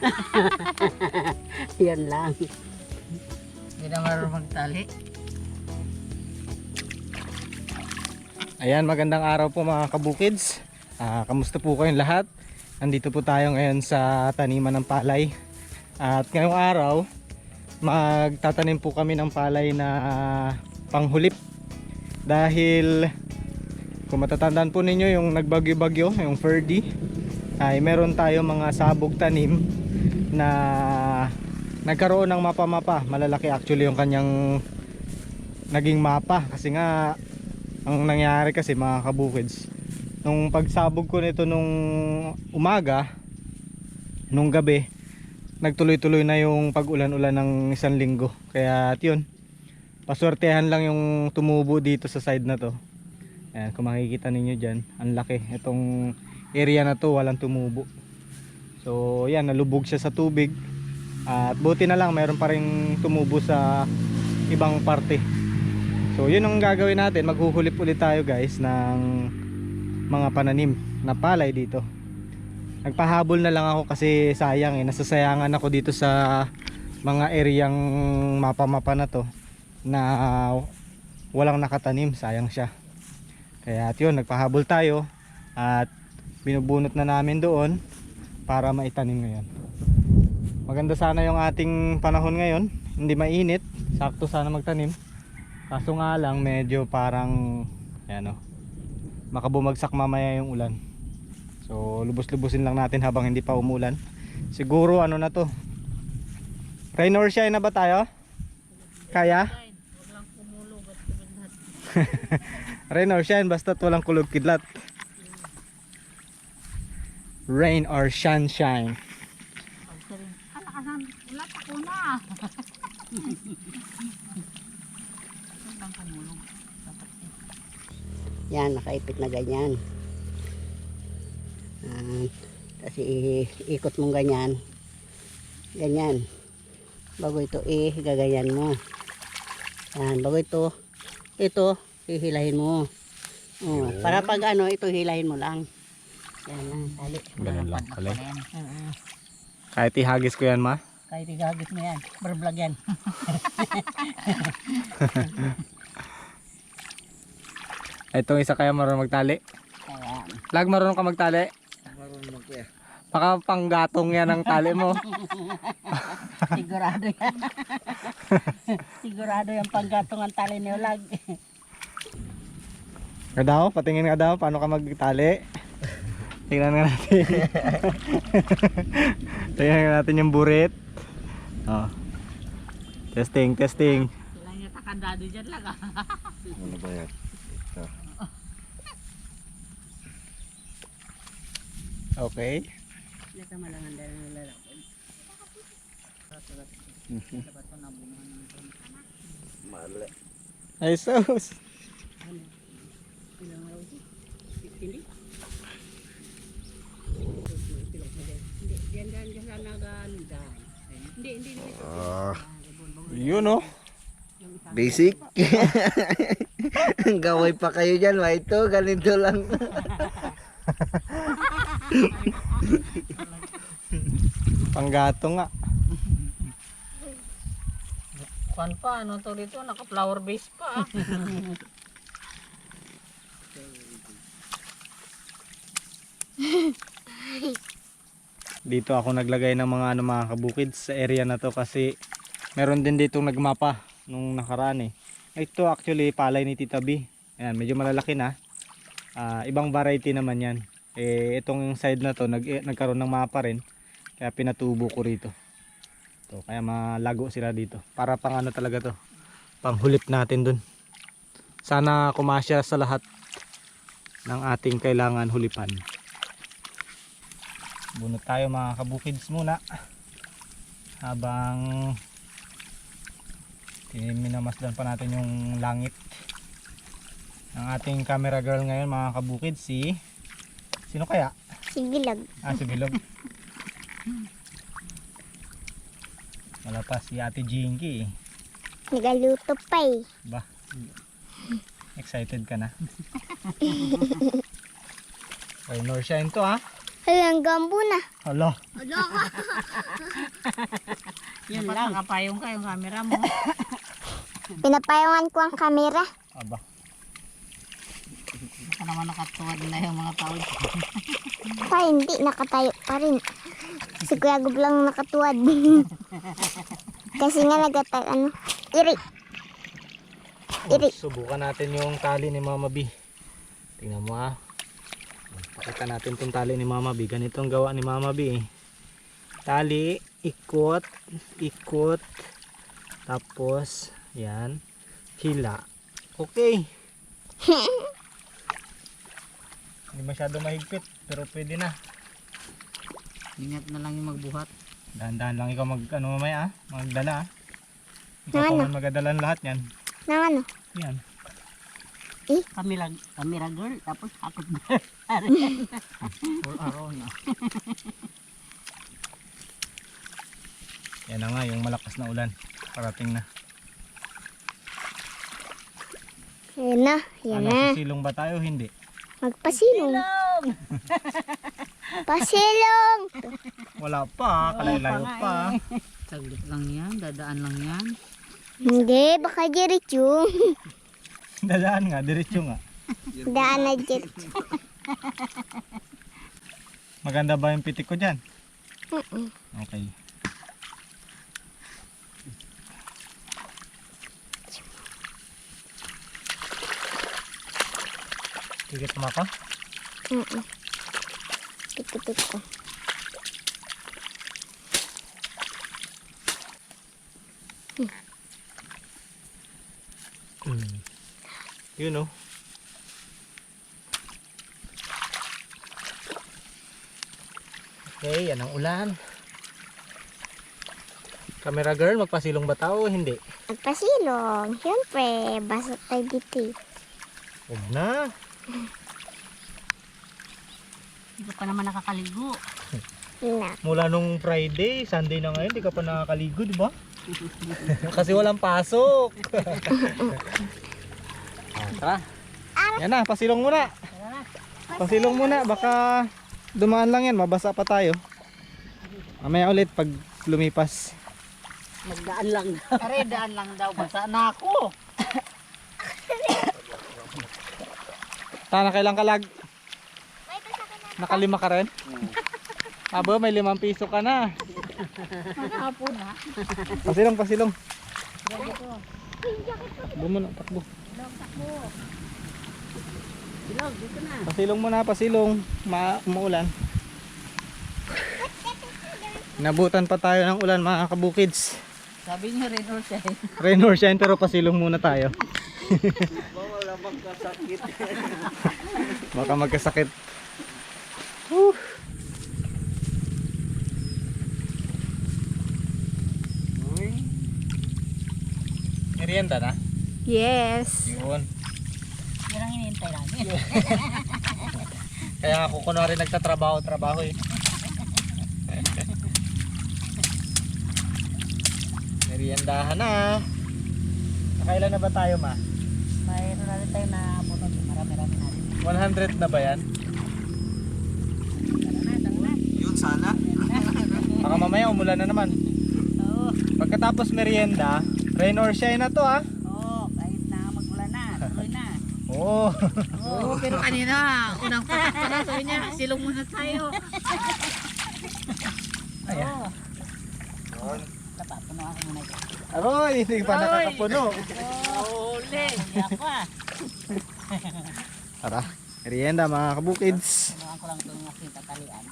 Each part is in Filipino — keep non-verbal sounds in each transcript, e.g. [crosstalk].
[laughs] Yan lang. Hindi na marunong magtali. Ayan, magandang araw po mga kabukids. Ah, kamusta po kayong lahat? Nandito po tayo ngayon sa taniman ng palay. At ngayong araw, magtatanim po kami ng palay na ah, panghulip. Dahil kung matatandaan po ninyo yung nagbagyo-bagyo, yung Ferdy, ay meron tayo mga sabog tanim na nagkaroon ng mapa-mapa. Malalaki actually yung kanyang naging mapa. Kasi nga ang nangyari kasi mga kabukids nung pagsabog ko nito nung umaga nung gabi nagtuloy-tuloy na yung pag-ulan-ulan ng isang linggo. Kaya yun paswertehan lang yung tumubo dito sa side na to. Ayan, kung makikita ninyo dyan ang laki. Itong area na to walang tumubo so yan nalubog siya sa tubig. At buti na lang meron pa rin tumubo sa ibang parte. So yun ang gagawin natin, maghuhulip ulit tayo guys ng mga pananim na palay dito. Nagpahabol na lang ako kasi sayang eh, nasasayangan ako dito sa mga areang mapa-mapa na to na walang nakatanim, sayang siya. Kaya at yun, nagpahabol tayo. At binubunot na namin doon para maitanim ngayon. Maganda sana yung ating panahon ngayon, hindi mainit, sakto sana magtanim. Kaso nga lang medyo parang yan o. Makabumagsak mamaya yung ulan. So lubos-lubusin lang natin habang hindi pa umulan. Siguro ano na to. Rain or shine na ba tayo? Kaya? Rain or shine basta't walang kulog kidlat. Rain or sunshine. Pag sarin, ala ka na, wala pa ko na. Huwag lang kumulog. Dapat eh. Yan, nakaipit na ganyan. Ah, kasi ikot mong ganyan. Ganyan. Bago ito, eh, gaganyan mo. Yan, bago ito, ito, hihilahin mo. Oh, para pag ano, ito hilahin mo lang. Yan lang, tali. Ganun lang pala. Yan. Oo. Kahit ihagis ko yan ma. Kahit igagis mo yan, barblog yan. [laughs] Itong isa kaya marunong magtali. Kaya, Lag marunong ka magtali. Marunong ko yan. Baka panggatong yan ang tali mo. [laughs] sigurado yan. [laughs] sigurado yung panggatong ang tali ni Ulag. Nga daw, patingin nga daw, paano ka magtali? Tingnan nga natin. [laughs] Tingnan nga natin yung burit. Oh. Testing, testing. Sila niya takandado dyan lang ah. [laughs] Ano ba yan? Okay. Sila ka malangan dahil nabunuhan ng Mali. Ay sus. ilang araw siya? Hindi. Hindi. Hindi, hindi. Ah, Yun oh. basic. [laughs] Gaway pa kayo dyan, ma. Ito, ganito lang. [laughs] Panggato nga. Kuan pa, ano to dito? Naka-flower base pa. [laughs] Dito ako naglagay ng mga ano mga kabukid sa area na to kasi meron din dito nagmapa nung nakaraan eh. Ito actually palay ni Tita B. Ayan, medyo malalaki na. Ah, ibang variety naman yan. Eh, itong side na to nag, eh, nagkaroon ng mapa rin. Kaya pinatubo ko rito. To, kaya malago sila dito. Para pang ano talaga to. Panghulip natin dun. Sana kumasya sa lahat ng ating kailangan hulipan. Bunot tayo mga kabukids muna. Habang minamasdan pa natin yung langit. Ang ating camera girl ngayon mga kabukids si Sino kaya? Sigilag. Ah, si Bilog. [laughs] Wala pa si Ate Jinky eh. Nagaluto pa eh. Ba? Excited ka na? [laughs] Ay, Norshine to ha? Halang gambo na. Hala. [laughs] Yun lang. Nakapayong ka yung camera mo. [laughs] Pinapayungan ko ang kamera. Aba. Baka naman nakatuwad na yung mga tao. Pa, hindi. Nakatayo pa rin. Si Kuya Gub lang nakatuwad. [laughs] Kasi nga nagatag, ano, iri. Iri. Subukan natin yung tali ni Mama B. Tingnan mo ah. Pakita natin tong tali ni Mama B. Ganito ang gawa ni Mama B. Tali, ikot, ikot. Tapos, yan. Hila. Okay. [laughs] Hindi masyado mahigpit, pero pwede na. Ingat na lang yung magbuhat. Dahan-dahan lang ikaw mag, ano mamaya ah, magdala ah. Ikaw Ng pa man magdala ng lahat yan. Nang ano? Yan. Camera, camera girl. Tapos hakot girl. All around na. Yan na nga, yung malakas na ulan. Parating na. Ayan na. Ano, na. sisilong ba tayo? Hindi. Magpasilong. Pasilong! Wala pa, kalayo-layo pa. Saglit lang yan. Dadaan lang yan. Hindi, baka diretso. [laughs] Dadaan nga, diretso nga. Daan na diretso. Maganda ba yung pitik ko dyan? Mm-mm. Okay. Tigit mo ako? Mm-mm. Tiko-tiko ko. Hmm. Yun oh. Okay, yan ang ulan. Camera girl, magpasilong ba tao o hindi? Magpasilong. Siyempre, basa tayo dito eh. Huwag na. Hindi ka pa naman nakakaligo. Na. Mula nung Friday, Sunday na ngayon, di ka pa nakakaligo, di ba? [laughs] Kasi walang pasok. [laughs] tara. Yan na, pasilong muna. Pasilong muna, baka dumaan lang yan, mabasa pa tayo. Mamaya ulit pag lumipas. Magdaan lang. Aray, daan lang daw. Basa na ako. Tana, kailang kalag? Nakalima ka rin? Aba, may limang piso ka na. Makapo na. Pasilong, pasilong. Takbo mo na, takbo. Silog, dito na. Pasilong muna, pasilong. Ma umuulan. Nabutan pa tayo ng ulan mga kabukids. Sabi niya rin or siya. [laughs] Rain or shine pero pasilong muna tayo. Wala [laughs] magkasakit. Baka magkasakit. Whew. Merienda na? Yes. Yun. Yan ang hinihintay namin. [laughs] Kaya ako kunwari nagtatrabaho-trabaho eh. [laughs] Meriendahan na. Nakailan na ba tayo ma? Mayroon na rin tayo na bunot. Marami-rami natin. 100 na ba yan? Tara na, tara na. Yun sana. Baka mamaya umulan na naman. Oo. Pagkatapos merienda, rain or shine na to ah. Oo, kahit na magulan na. Tuloy na. Oo. Oo, pero kanina, unang patak pa na, sabi niya, silong muna tayo. Ayan. Oo. Tapapuno ako muna. Aroy, hindi pa nakakapuno. Oo, uli. Hindi pa. Tara, merienda mga kabukids. Pinuhaan ko lang itong aking tatalian.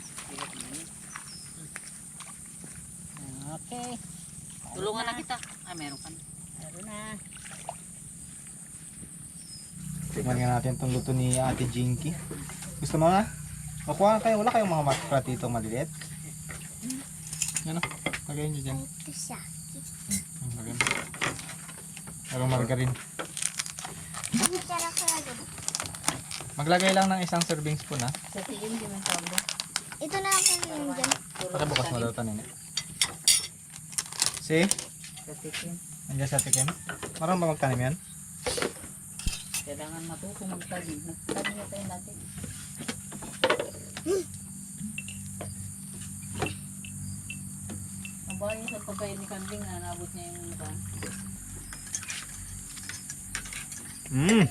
Okay. Tulungan na kita. Ah, meron ka na. Meron na. Nga natin itong luto ni Ate Jinky. Gusto mo na? Makuha kayo, wala kayong mga makrat dito maliliit? Yan o, lagay nyo dyan. Ito siya. Ang lagay mo. Merong margarine. Maglagay lang ng isang serving spoon ha. Sa tingin, di man tawag doon. Ito na ako yung dyan. Pakibukas mo daw tanin. See? Sa tingin. Andiyan sa tikim. Marang ba magtanim yan? Kailangan matuto magtalim. Magtalim na tayo natin. Nabahay sa pagkain ni Kambing na nabot niya yung mukha. Mmm!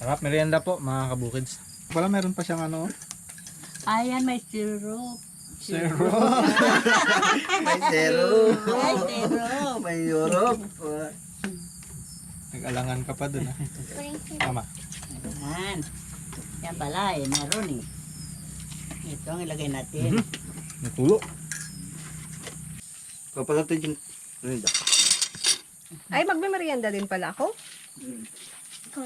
Sarap merienda po mga kabukids. Wala meron pa siyang ano. Ayan may syrup. Zero. May zero. May zero. May Europe. Nag-alangan ka pa dun ah. Tama. Yan. Yan pala eh. Meron eh. Ito ang ilagay natin. Natulo. Kapag ito yung... Ano yun? Ay, magme-merienda din pala ako.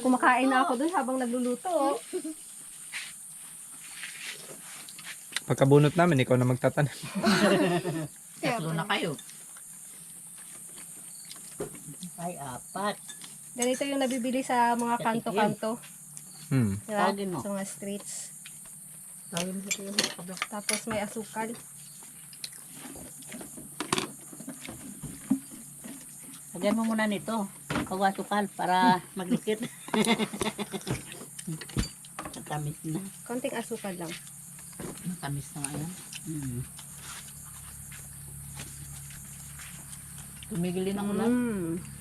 Kumakain na ako dun habang nagluluto. Pagkabunot namin, ikaw na magtatanim. [laughs] Tatlo na kayo. Ay, apat. Ganito yung nabibili sa mga kanto-kanto. Hmm. Diba? Tawagin mo. Sa mga streets. Tawagin mo ito yung kabla. Tapos may asukal. Lagyan mo muna nito. Pagwasukal para maglikit. [laughs] Katamis na. Konting asukal lang. Matamis na nga yan. Mm. Tumigil din ang ulan. Mm.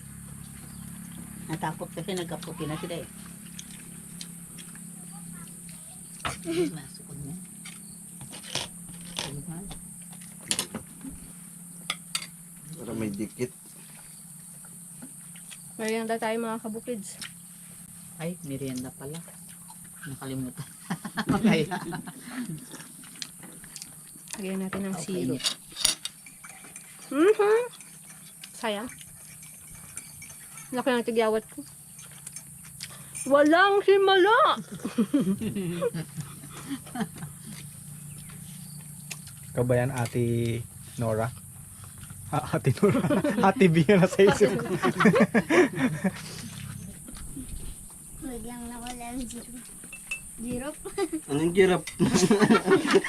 Natakot kasi nagkaputi na sila eh. Nasukod niya. Ayun, Para may dikit. Merienda tayo mga kabukids. Ay, merienda pala. Nakalimutan. [laughs] Kaya. Lagyan natin ng Okay. silo. Mhm. Sayang. Laki ng tigyawat ko. Walang himala! [laughs] Ikaw ba yan, Ate Nora? Ah, Ate Nora. [laughs] Ate Bia na sa isip ko. [laughs] Biglang nawala ang zero. Zero? Anong girap?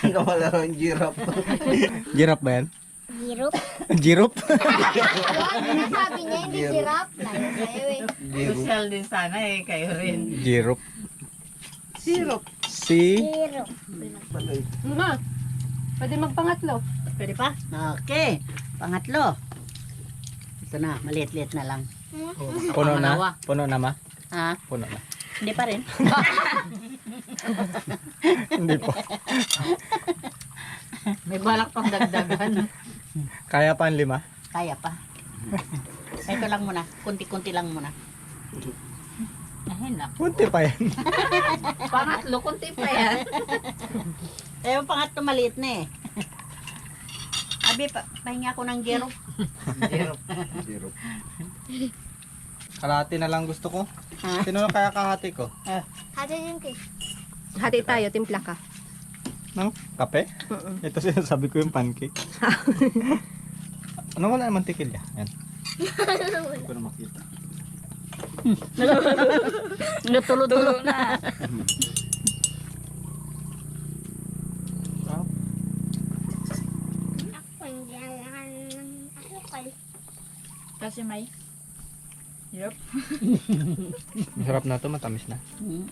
Nawala ang girap. Girap ba yan? Zero? Girop? Sabi niya, hindi giraffe. Tayo tayo eh. Social din sana eh, kayo rin. Girop. Zero. Si... Zero. Ma, pwede magpangatlo. Pwede pa? Okay. Pangatlo. Ito na. Maliit-liit na lang. Puno Pangalawa. na? Puno na ma? Ha? Puno na. Hindi pa rin. [laughs] Hindi po. May balak pang dagdagan. [laughs] Kaya pa ang lima? Kaya pa. Ito lang muna. Kunti-kunti lang muna. Ay, naku. Punti pa yan. [laughs] Pangatlo, kunti pa yan. Eh, yung pangatlo maliit na eh. Abi, pa, pahinga ko ng gero. Zero. Giro. Kalahati na lang gusto ko. Ha? Sino na kaya kahati ko? Hati din kayo. Hati tayo, timpla ka. No? Kape? Mm-mm. Ito sinasabi ko yung pancake. ano wala naman tikil ya? Yan. Hindi ko na makita. Natulo-tulo na. Kasi may. Yup. Masarap na to, matamis na. Hmm.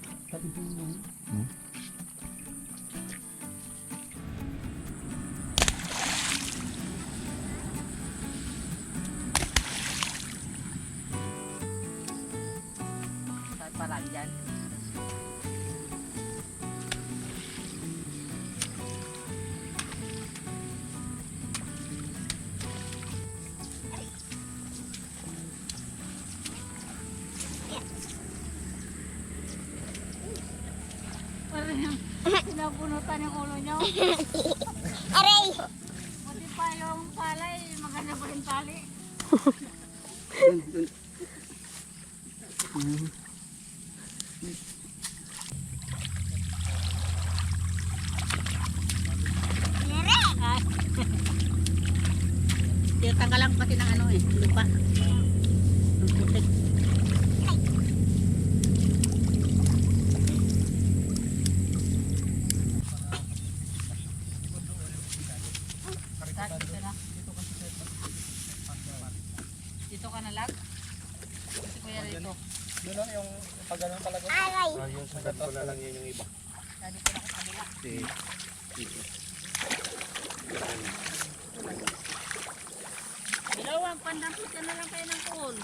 Saan pala Tinatanggalan ko kasi ng ano eh. Lupa. Ang. Dito ka na lag? Si Kuya rito. Yun lang yung pag ganun talaga. Aray! Ayun, sagat ko na lang yun yung iba. Dito na sa kabila. Si... Bilawang, pandampit ka na lang kayo ng pool.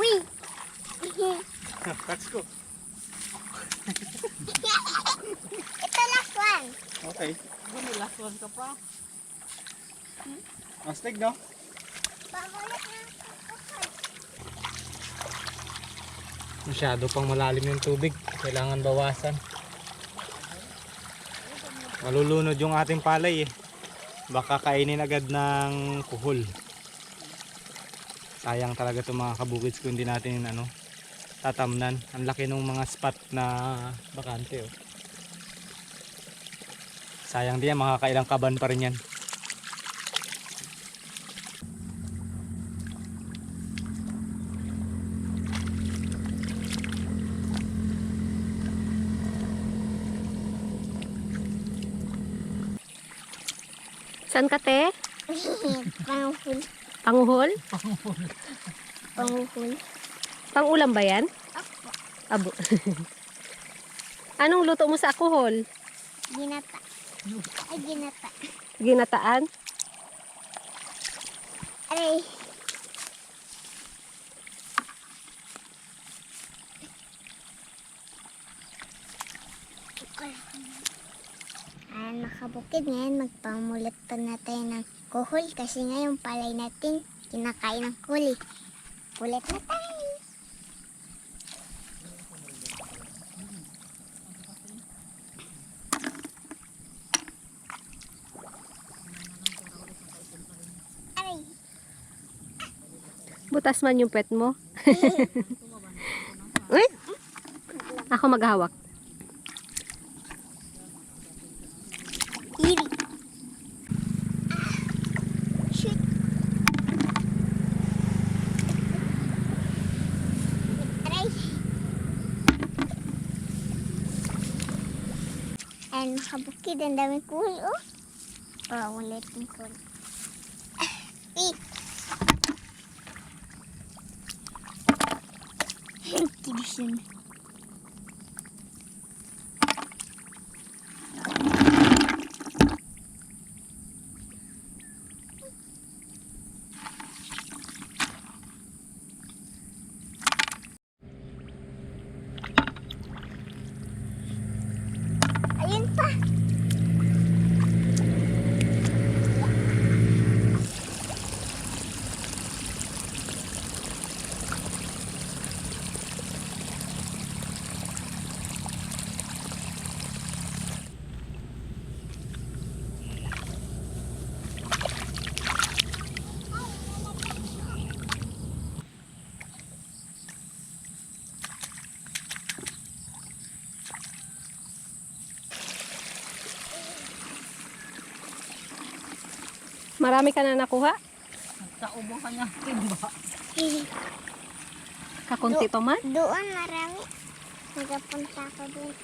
Uy! Catch ko. Ito last one. Okay. Ano, last one ka pa? Mastig no? Bagulat na. Masyado pang malalim yung tubig. Kailangan bawasan. Malulunod yung ating palay eh. Baka kainin agad ng kuhol. Sayang talaga itong mga kabukids kung hindi natin ano, tatamnan. Ang laki ng mga spot na bakante oh. Sayang din yan, makakailang kaban pa rin yan. Saan ka, te? Panguhul. Panguhol? Panguhul. Pangulam ba yan? Abo. [laughs] Anong luto mo sa akuhol? Ginata. Ay, ginata. Ginataan? Aray. Ayan makabukid ngayon, magpamulit pa na tayo ng kuhol kasi ngayon palay natin kinakain ng kuli. Kulit na tayo. Aray. Butas man yung pet mo. [laughs] Uy! Ako maghawak. Iri. Shoot. Aray. Ayan, makabukid. Ang dami cool, oh. Oh, ulit yung cool. Eh. [laughs] Kidis yun. Ayun pa. Marami ka na nakuha? Sa ubong kanya, timba. Kakunti pa man? Doon marami. Nagapunta ako doon.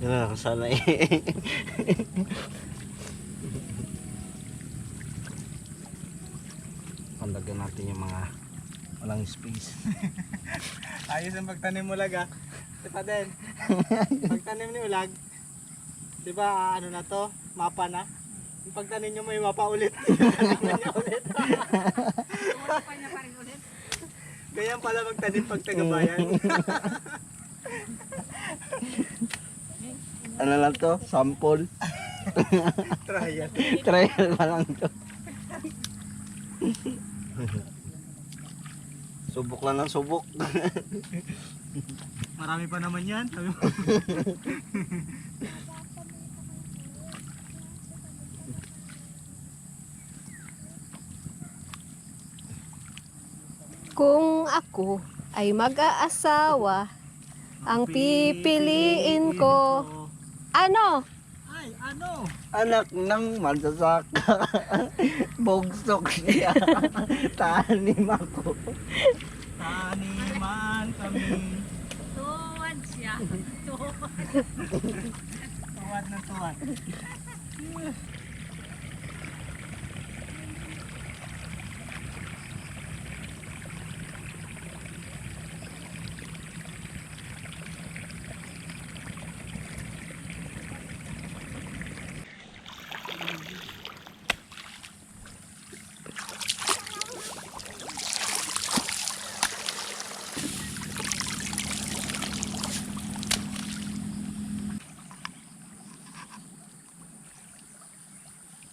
Yan na, sana eh. Pandagyan natin yung mga walang space. [laughs] Ayos ang pagtanim mo lag ah. Diba din? [laughs] Pagtanim ni ulag, di ba ano na to? Mapa na? Yung pagtanim nyo may mapa ulit. [laughs] Niya ulit. Ganyan pala magtanim pag tagabayan. Ano lang to? Sample. Trial. [laughs] Trial pa lang to. Subok lang ng subok. [laughs] Marami pa naman yan. [laughs] Kung ako ay mag-aasawa, ang pipiliin ko, ano? Ay, ano? Anak ng mansasaka. [laughs] Bogsok siya. [laughs] Tanim ako. Taniman kami. Tuwad siya. [laughs] Tuwad na tuwad.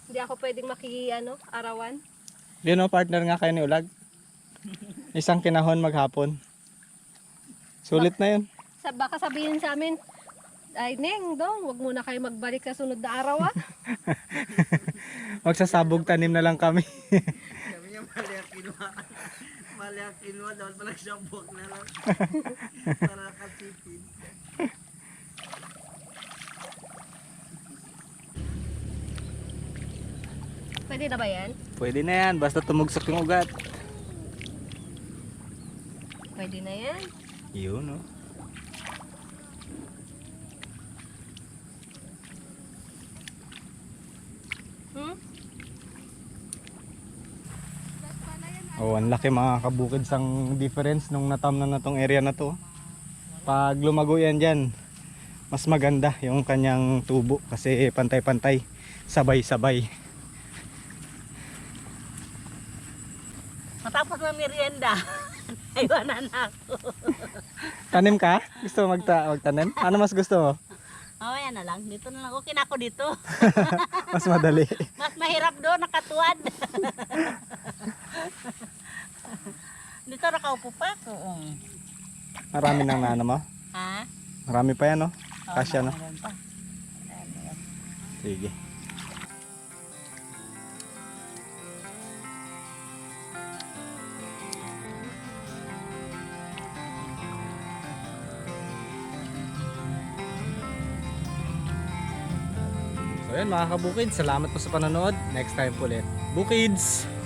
Hindi ako pwedeng maki, ano, arawan. Yun o, partner nga kayo ni Ulag. Isang kinahon maghapon. Sulit na yun. Sa, baka sabihin sa amin, ay Neng, dong, wag muna kayo magbalik sa sunod na araw ah. [laughs] Magsasabog tanim na lang kami. Sabi niya mali ang kinuha. Mali ang kinuha. Dapat pala sabok na lang. [laughs] Para kasipin. Pwede na ba yan? Pwede na yan, basta tumugsak yung ugat. Pwede na yan. Yun o. Hmm? Oh, ang laki mga kabukids ang difference nung natam na na tong area na to. Pag lumago yan dyan, mas maganda yung kanyang tubo kasi pantay-pantay, sabay-sabay. Matapos ng merienda. Aywanan na ako. Tanim ka? Gusto mo magta magtanim? Ano mas gusto mo? Mamaya na lang. Dito na lang. Okay na ako dito. [laughs] Mas madali. Mas mahirap doon. Nakatuwad. dito nakaupo pa ako. Marami nang naano mo. Ha? Marami pa yan, no? Kasya, no? Sige. Mga kabukids, salamat po sa panonood. Next time po ulit. Bukids!